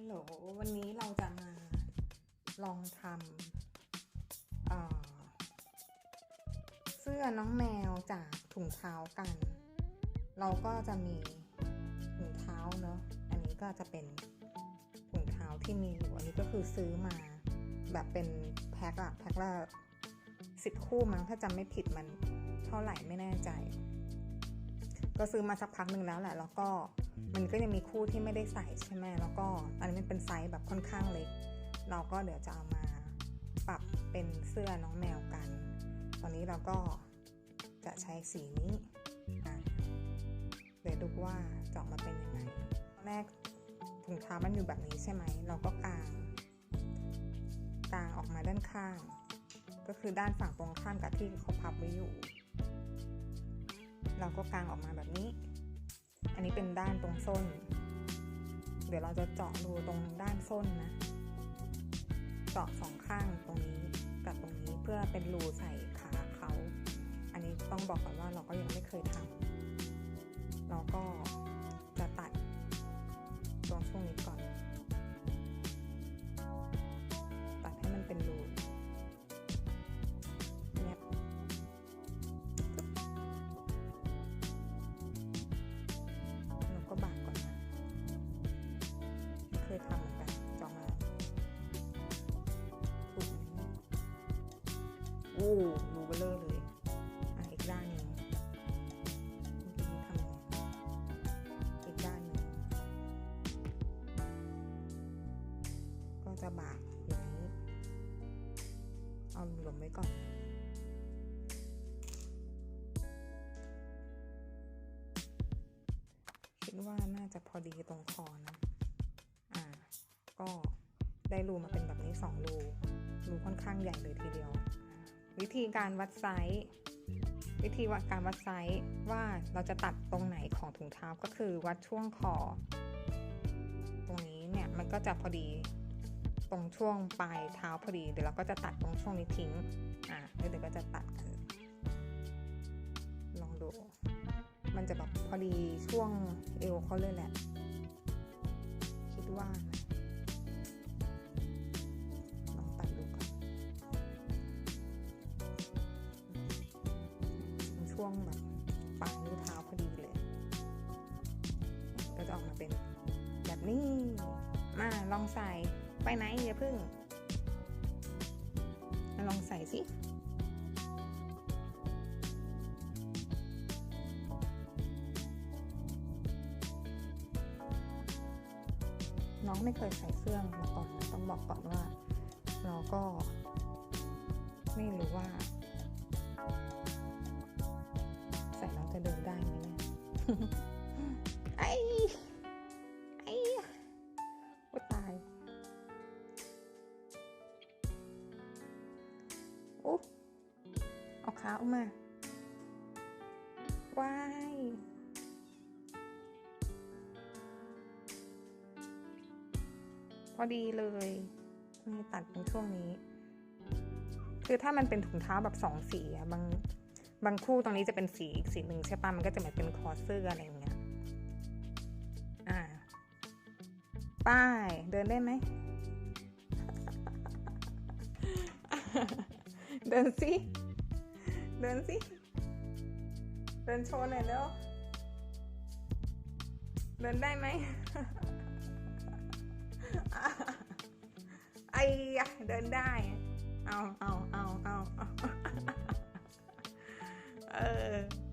ฮัลโหล วันนี้เราจะมาลองทำเเสื้อน้องแมวจากถุงเท้ากัน เราก็จะมีถุงเท้าเนอะอันนี้ก็จะเป็นถุงเท้าที่มีอยู่ อันนี้ก็คือซื้อมาแบบเป็นแพ็คอะแพ็คละสิบคู่มั้งถ้าจำไม่ผิดมันเท่าไหร่ไม่แน่ใจ ก็ซื้อมาสักพักหนึ่งแล้วแหละ แล้วก็มันก็ยังมีคู่ที่ไม่ได้ใส่ใช่ไหมแล้วก็อันนี้มันเป็นไซส์แบบค่อนข้างเล็ก เราก็เดี๋ยวจะเอามาปรับเป็นเสื้อน้องแมวกัน ตอนนี้เราก็จะใช้สีนี้อะเดี๋ยวดูว่าจะออกมาเป็นยังไงตอนแรกถุงเท้ามันอยู่แบบนี้ใช่ไหม เราก็กางกางออกมาด้านข้าง ก็คือด้านฝั่งตรงข้ามกับที่เขาพับไว้อยู่ เราก็กางออกมาแบบนี้ อันนี้เป็นด้านตรงส้น เดี๋ยวเราจะเจาะดูตรงด้านส้นนะ เจาะสองข้างตรงนี้กับตรงนี้เพื่อเป็นรูใส่ขา โอ้รูเบลเลอร์เลยอะอีกด้านหนึ่งเมื่อกี้นี้ทำยังไงอีกด้านหนึ่งก็จะบากอย่างนี้เอาหลวมไว้ก่อนคิดว่าน่าจะพอดีตรงคอนะ อ่า ก็ได้รูมาเป็นแบบนี้สองรูรูค่อนข้างใหญ่เลยทีเดียว วิธีการวัดไซส์วิธีวัดการวัดไซส์ว่าเราจะตัดตรงไหนของถุงเท้าก็คือวัดช่วงคอ ตรงนี้เนี่ยมันก็จะพอดีตรงช่วงปลายเท้าพอดีเดี๋ยวเราก็จะตัดตรงช่วงนี้ทิ้งอ่าแล้วเดี๋ยวก็จะตัดกันลองดู มันจะแบบพอดีช่วงเอวเขาเลยแหละ คิดว่า ช่วงแบบปลายนิ้วเท้าพอดีเลย ก็จะออกมาเป็นแบบนี้ มาลองใส่ไปไหนอย่าพึ่งมาลองใส่สิน้องไม่เคยใส่เสื้อมาก่อนต้องบอกก่อนว่า เราก็ไม่รู้ว่า จะเดินได้ไหมเนี่ยไอ้ไอ้โอ้ตายอุ๊บเอาขาออกมาว้ายพอดีเลยนี่ตัดตรงช่วงนี้ คือถ้ามันเป็นถุงเท้าแบบสองสีอะบาง บางคู่ตรงนี้จะเป็นสีอีกสีหนึ่งใช่ปะมันก็จะเหมือนเป็นคอเสื้ออะไรอย่างเงี้ย อ่า ป้ายเดินได้ไหม เดินสิ เดินสิ เดินโชว์หน่อยเร็วเดินได้ไหมไอ้เดินได้ เอาเอาเอาเอา Uh.